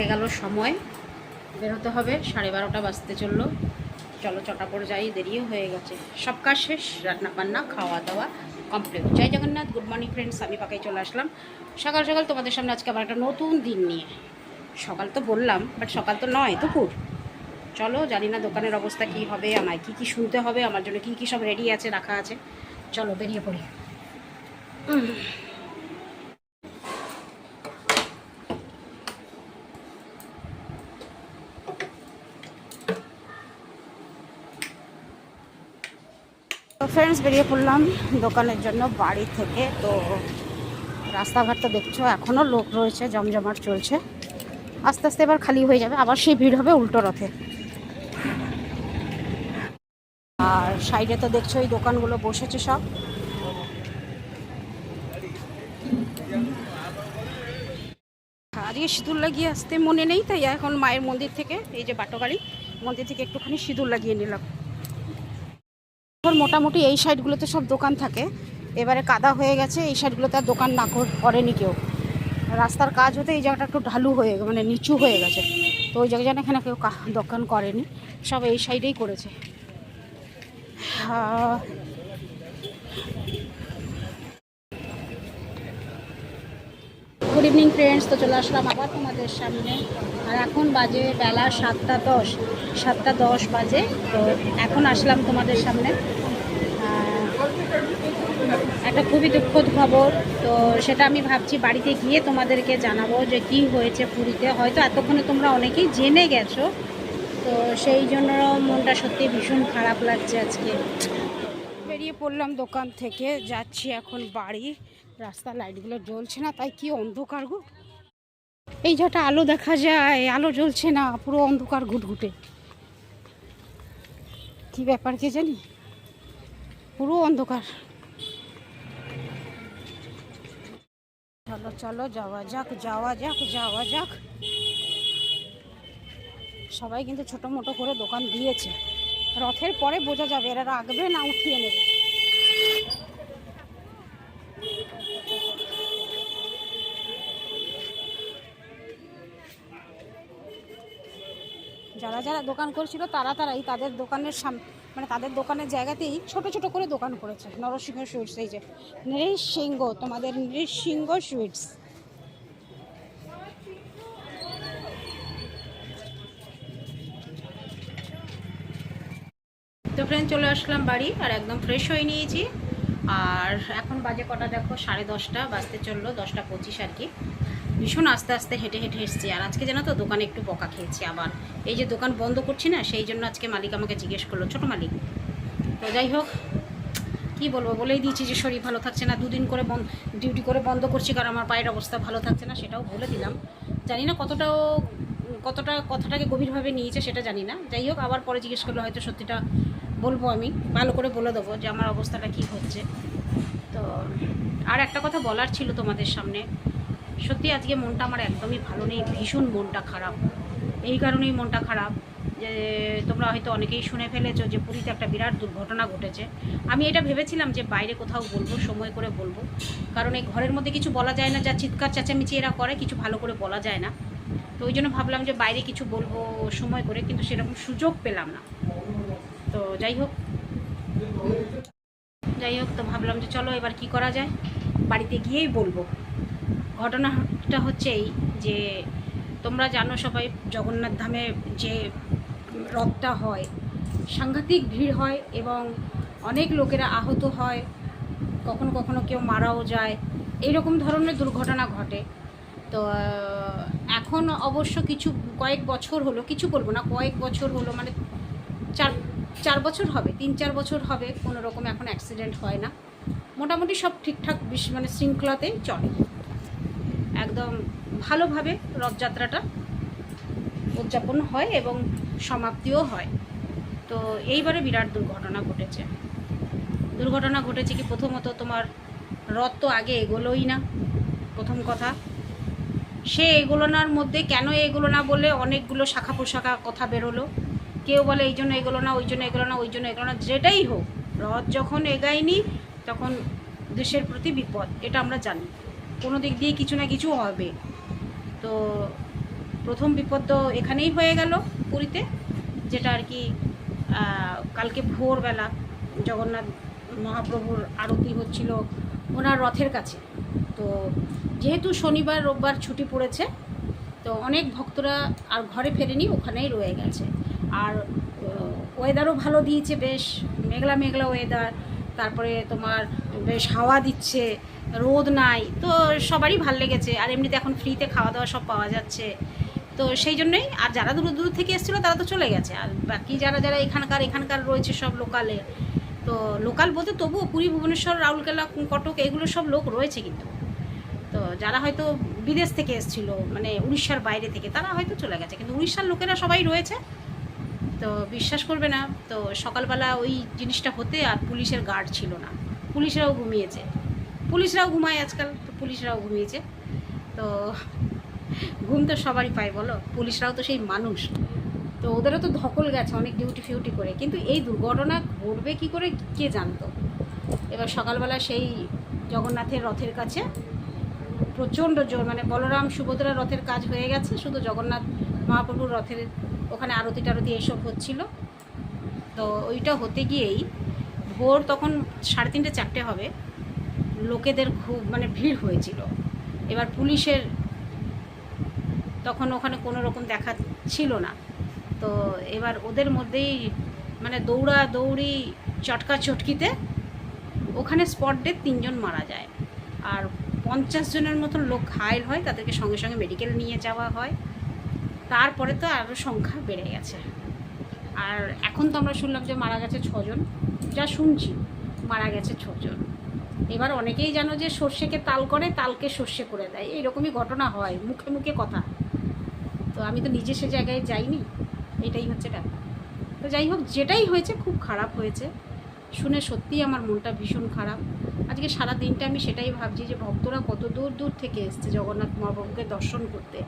হয়ে গেল সময়। বেরোতে হবে, সাড়ে বারোটা বাজতে চলল। চলো চটাপড় যাই, দেরিও হয়ে গেছে। সব কাজ শেষ, রান্না বান্না, খাওয়া দাওয়া কমপ্লিট জয় জগন্নাথ গুড মর্নিং ফ্রেন্ডস আমি পাকাই চলে আসলাম। সকাল সকাল তোমাদের সামনে আজকে আবার একটা নতুন দিন নিয়ে। সকাল তো বললাম বাট সকাল তো নয়, দুপুর। চলো, জানি না দোকানের অবস্থা কি হবে, আমায় কি কি শুনতে হবে, আমার জন্য কি কি সব রেডি আছে, রাখা আছে। চলো, বেরিয়ে পড়ি। তো ফ্রেন্ডস বেরিয়ে পড়লাম দোকানের জন্য বাড়ি থেকে। তো রাস্তাঘাট তো দেখছ এখনও লোক রয়েছে, জমজমাট চলছে। আস্তে আস্তে এবার খালি হয়ে যাবে, আবার সেই ভিড় হবে উল্টো রথে। আর সাইডে তো দেখছ, এই দোকানগুলো বসেছে সব। আজকে সিঁদুর লাগিয়ে আসতে মনে নেই, তাই এখন মায়ের মন্দির থেকে, এই যে বাটোগাড়ি, মন্দির থেকে একটুখানি সিঁদুর লাগিয়ে নিলাম। মোটামুটি এই সাইডগুলোতে সব দোকান থাকে। এবারে কাদা হয়ে গেছে, এই সাইডগুলোতে আর দোকান না কর- করেনি কেউ। রাস্তার কাজ হতে এই জায়গাটা একটু ঢালু হয়ে মানে নিচু হয়ে গেছে। তো ওই জায়গায় যেন এখানে কেউ দোকান করেনি। সব এই সাইডেই করেছে আহ, গুড ইভিনিং ফ্রেন্ডস তো চলে আসলাম আবার তোমাদের সামনে। আর এখন বাজে বেলা সাতটা দশ। সাতটা দশ বাজে। তো এখন আসলাম তোমাদের সামনে। একটা খুবই দুঃখদ খবর। তো সেটা আমি ভাবছি বাড়িতে গিয়ে তোমাদেরকে জানাব যে কি হয়েছে পুরীতে। হয়তো এতক্ষণে তোমরা অনেকেই জেনে গেছো। তো সেই জন্য মনটা সত্যি ভীষণ খারাপ লাগছে আজকে। বেরিয়ে পড়লাম দোকান থেকে। যাচ্ছি এখন বাড়ি। রাস্তার লাইটগুলো জ্বলছে না, তাই কি অন্ধকার গো? এই যেটা আলো দেখা যায়, আলো জ্বলছে না, পুরো অন্ধকার ঘুটঘুটে। কি ব্যাপার কে জানি? পুরো অন্ধকার। চলো চলো, যাওয়া যাক যাওয়া যাক যাওয়া যাক। সবাই কিন্তু ছোট মোটো করে দোকান দিয়েছে। রথের পরে বোঝা যাবে এরা রাখবে না উঠিয়ে নেবে। যারা যারা দোকান করছিল তারা তারাই তাদের দোকানের সাম মানে তাদের দোকানের জায়গাতেই ছোট ছোট করে দোকান করেছে নরসিংহ সুইটস, এই যে নৃসিংহ, তোমাদের নৃসিংহ সুইটস। তো ফ্রেন্ড চলে আসলাম বাড়ি আর একদম ফ্রেশ হয়ে নিয়েছি। আর এখন বাজে কটা দেখো? সাড়ে দশটা, বাজতে চলল দশটা পঁচিশ আর কি। ভীষণ আস্তে আস্তে হেঁটে হেঁটে এসছি। আর আজকে জানো তো দোকানে একটু বকা খেয়েছি আবার। এই যে দোকান বন্ধ করছি না, সেই জন্য আজকে মালিক আমাকে জিজ্ঞেস করল, ছোটো মালিক, তো যাই হোক, কি বলব? বলেই দিয়েছি যে শরীর ভালো থাকছে না, দুদিন করে বন্ধ ডিউটি করে বন্ধ করছি, কারণ আমার পায়ের অবস্থা ভালো থাকছে না, সেটাও বলে দিলাম। জানি না কতটাও, কতটা কথাটাকে গভীরভাবে নিয়েছে, সেটা জানি না। যাই হোক, আবার পরে জিজ্ঞেস করলে, হয়তো সত্যিটা বলব আমি, ভালো করে বলে দেবো যে আমার অবস্থাটা কি হচ্ছে? তো আর একটা কথা বলার ছিল তোমাদের সামনে। সত্যি আজকে মনটা আমার একদমই ভালো নেই, ভীষণ মনটা খারাপ। এই কারণেই মনটা খারাপ যে তোমরা হয়তো অনেকেই শুনে ফেলেছো যে পুরীতে একটা বিরাট দুর্ঘটনা ঘটেছে। আমি এটা ভেবেছিলাম যে বাইরে কোথাও বলব, সময় করে বলব। কারণ এই ঘরের মধ্যে কিছু বলা যায় না, যা চিৎকার চেঁচামেচি এরা করে, কিছু ভালো করে বলা যায় না। তো ওই জন্য ভাবলাম যে বাইরে কিছু বলব সময় করে, কিন্তু সেরকম সুযোগ পেলাম না। তো যাই হোক। যাই হোক, তো ভাবলাম যে চলো এবার কি করা যায়? বাড়িতে গিয়েই বলব। ঘটনাটা হচ্ছে এই যে তোমরা জানো সবাই জগন্নাথ ধামে যে রথটা হয়, সাংঘাতিক ভিড় হয় এবং অনেক লোকেরা আহত হয়, কখনো কখনো কেউ মারাও যায়, এইরকম ধরনের দুর্ঘটনা ঘটে। তো এখন অবশ্য কিছু, কয়েক বছর হলো, কিছু বলব না, কয়েক বছর হলো মানে চার চার বছর হবে, তিন, চার বছর হবে, কোনো রকম এখন অ্যাক্সিডেন্ট হয় না। মোটামুটি সব ঠিকঠাক, বিশ মানে শৃঙ্খলাতেই চলে। একদম ভালোভাবে রথযাত্রাটা উদযাপন হয় এবং সমাপ্তিও হয়। তো এইবারে বিরাট দুর্ঘটনা ঘটেছে। দুর্ঘটনা ঘটেছে কি প্রথমত তোমার রথ তো আগে এগোলোই না, প্রথম কথা। সে এগোলোনার মধ্যে কেন এগোলো না বলে অনেকগুলো শাখা পোশাখা কথা বেরোলো। কেউ বলে এই জন্য এগোলো না ওই জন্য এগোলো না ওই জন্য এগোলো না যেটাই হোক, রথ যখন এগায়নি তখন দেশের প্রতি বিপদ, এটা আমরা জানি। কোনো দিক দিয়ে কিছু না কিছু হবে। তো প্রথম বিপদ তো এখানেই হয়ে গেল পুরীতে, যেটা আর কি কালকে ভোরবেলা জগন্নাথ মহাপ্রভুর আরতি হচ্ছিল ওনার রথের কাছে। তো যেহেতু শনিবার, রোববার ছুটি পড়েছে, তো অনেক ভক্তরা আর ঘরে ফেরেনি, ওখানেই রয়ে গেছে। আর ওয়েদারও ভালো দিয়েছে বেশ মেঘলা মেঘলা ওয়েদার তারপরে তোমার বেশ হাওয়া দিচ্ছে রোদ নাই। তো সবারই ভালো লেগেছে। আর এমনিতে এখন ফ্রিতে খাওয়া দাওয়া সব পাওয়া যাচ্ছে। তো সেই জন্যই আর যারা দূর দূর থেকে এসেছিল তারা তো চলে গেছে। আর বাকি যারা যারা এখানকার এখানকার রয়েছে সব লোকালে তো লোকাল বলতে তবুও পুরী, ভুবনেশ্বর, রাউরকেলা, কটক এগুলো সব লোক রয়েছে কিন্তু। তো যারা হয়তো বিদেশ থেকে এসেছিল মানে উড়িষ্যার বাইরে থেকে, তারা হয়তো চলে গেছে। কিন্তু উড়িষ্যার লোকেরা সবাই রয়েছে। তো বিশ্বাস করবে না। তো সকালবেলা ওই জিনিসটা হতে আর পুলিশের গার্ড ছিল না। পুলিশরাও ঘুমিয়েছে। পুলিশরাও ঘুমায় আজকাল, তো পুলিশরাও ঘুমিয়েছে। তো ঘুম তো সবারই পায়, বলো? পুলিশরাও তো সেই মানুষ। তো ওদেরও তো ধকল গেছে, অনেক ডিউটি ফিউটি করে। কিন্তু এই দুর্ঘটনা ঘটবে কি করে, কে জানতো? এবার সকালবেলা সেই জগন্নাথের রথের কাছে প্রচণ্ড জোর মানে বলরাম, সুভদ্রা রথের কাজ হয়ে গেছে, শুধু জগন্নাথ মহাপ্রভুর রথের ওখানে আরতি টারতি এইসব হচ্ছিল। তো ওইটা হতে গিয়েই ভোর তখন সাড়ে তিনটে, চারটে হবে। লোকেদের খুব মানে ভিড় হয়েছিল। এবার পুলিশের তখন ওখানে কোনো রকম দেখা ছিল না। তো এবার ওদের মধ্যেই মানে দৌড়া দৌড়ি, চটকা চটকিতে ওখানে স্পট ডেট তিনজন মারা যায়। আর পঞ্চাশ জনের মতন লোক ঘায়ল হয়, তাদেরকে সঙ্গে সঙ্গে মেডিকেল নিয়ে যাওয়া হয়। তারপরে তো আরও সংখ্যা বেড়ে গেছে। আর এখন তো আমরা শুনলাম যে মারা গেছে ছজন। যা শুনছি, মারা গেছে ছজন। এবার অনেকেই জানো যে সর্ষেকে তাল করে, তালকে সর্ষে করে দেয়। এইরকমই ঘটনা হয়, মুখে মুখে কথা। তো আমি তো নিজে সে জায়গায় যাইনি, এটাই হচ্ছে ব্যাপার। তো যাই হোক, যেটাই হয়েছে খুব খারাপ হয়েছে। শুনে সত্যিই আমার মনটা ভীষণ খারাপ। আজকে সারা দিনটা আমি সেটাই ভাবছি যে ভক্তরা কত দূর দূর থেকে এসছে জগন্নাথ মহাপ্রভুকে দর্শন করতে।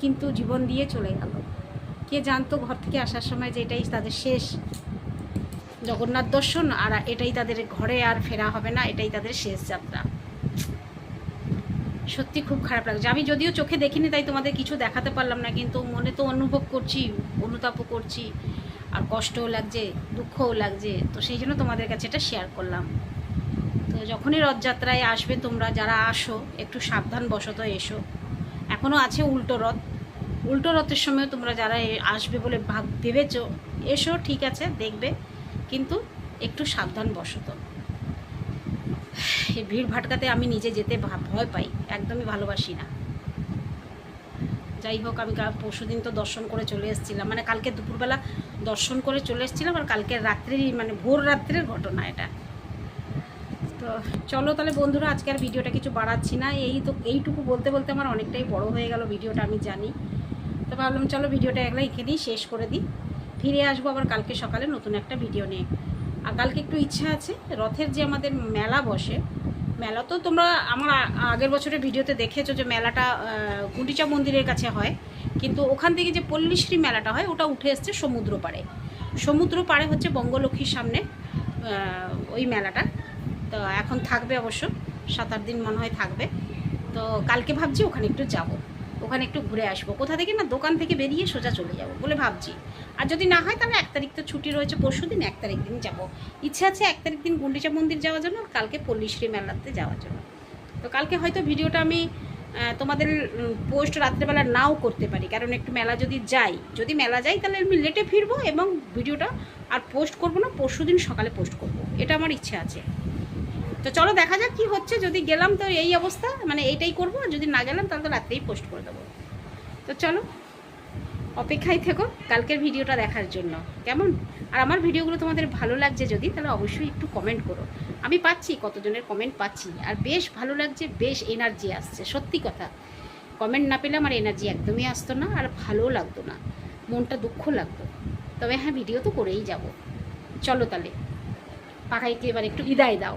কিন্তু জীবন দিয়ে চলে গেল। কে জানতো ঘর থেকে আসার সময় যে এটাই তাদের শেষ। জগন্নাথ দর্শন, আর এটাই তাদের ঘরে আর ফেরা হবে না, এটাই তাদের শেষ যাত্রা। সত্যি খুব খারাপ লাগছে। আমি যদিও চোখে দেখিনি, তাই তোমাদের কিছু দেখাতে পারলাম না, কিন্তু মনে তো অনুভব করছি, অনুতাপও করছি, আর কষ্টও লাগছে, দুঃখও লাগছে। তো সেই জন্য তোমাদের কাছে এটা শেয়ার করলাম। তো যখনই রথযাত্রায় আসবে, তোমরা যারা আসো, একটু সাবধান বশত এসো। এখনও আছে উল্টো রথ। উল্টো রথের সময় তোমরা যারা আসবে বলে ভাব, ভেবেছো, এসো, ঠিক আছে, দেখবে। কিন্তু একটু সাবধান বশত এই ভিড় ভাটকাতে আমি নিজে যেতে ভয় পাই, একদমই ভালোবাসি না। যাই হোক, আমি পরশু দিন তো দর্শন করে চলে এসেছিলাম। মানে কালকে দুপুরবেলা দর্শন করে চলে এসেছিলাম আর কালকে রাত্রেরই মানে ভোর রাত্রের ঘটনা এটা। তো চলো তাহলে বন্ধুরা, আজকে আর ভিডিওটা কিছু বাড়াচ্ছি না। এই তো, এইটুকু বলতে বলতে আমার অনেকটাই বড় হয়ে গেল, ভিডিওটা আমি জানি। তো ভাবলাম, চলো ভিডিওটা একলা এখানেই শেষ করে দিই। ফিরে আসব আবার কালকে সকালে নতুন একটা ভিডিও নিয়ে। আর কালকে একটু ইচ্ছা আছে, রথের যে আমাদের মেলা বসে, মেলা তো তোমরা আমার আগের বছরের ভিডিওতে দেখেছ যে মেলাটা গুন্ডিচা মন্দিরের কাছে হয়। কিন্তু ওখান থেকে যে পল্লীশ্রী মেলাটা হয়, ওটা উঠে এসছে সমুদ্র পাড়ে। সমুদ্র পাড়ে হচ্ছে বঙ্গলক্ষ্মীর সামনে ওই মেলাটা। তো এখন থাকবে অবশ্য, সাত আট দিন মনে হয় থাকবে। তো কালকে ভাবছি ওখানে একটু যাব। ওখানে একটু ঘুরে আসব। কোথা থেকে না দোকান থেকে বেরিয়ে সোজা চলে যাব বলে ভাবছি। আর যদি না হয় তাহলে এক তারিখ তো ছুটি রয়েছে, পরশু দিন এক তারিখ দিন যাব। ইচ্ছা আছে এক তারিখ দিন গুন্ডিচা মন্দির যাওয়ার জন্য আর কালকে পল্লীশ্রী মেলাতে যাওয়ার জন্য। তো কালকে হয়তো ভিডিওটা আমি তোমাদের পোস্ট রাত্রেবেলা নাও করতে পারি। কারণ একটু মেলা যদি যাই, যদি মেলা যাই তাহলে আমি লেটে ফিরবো এবং ভিডিওটা আর পোস্ট করব না, পরশু দিন সকালে পোস্ট করব। এটা আমার ইচ্ছা আছে। তো চলো দেখা যাক কি হচ্ছে। যদি গেলাম তো এই অবস্থা মানে এইটাই করব, আর যদি না গেলাম তাহলে তো রাত্রেই পোস্ট করে দেবো। তো চলো, অপেক্ষায় থেকো কালকের ভিডিওটা দেখার জন্য। কেমন? আর আমার ভিডিওগুলো তোমাদের ভালো লাগছে যদি, তাহলে অবশ্যই একটু কমেন্ট করো। আমি পাচ্ছি, কতজনের কমেন্ট পাচ্ছি, আর বেশ ভালো লাগছে, বেশ এনার্জি আসছে, সত্যি কথা। কমেন্ট না পেলে আমার এনার্জি একদমই আসতো না, আর ভালোও লাগতো না। মনটা দুঃখ লাগতো। তবে হ্যাঁ ভিডিও তো করেই যাব। চলো তাহলে পাখাইকে এবার একটু বিদায় দাও।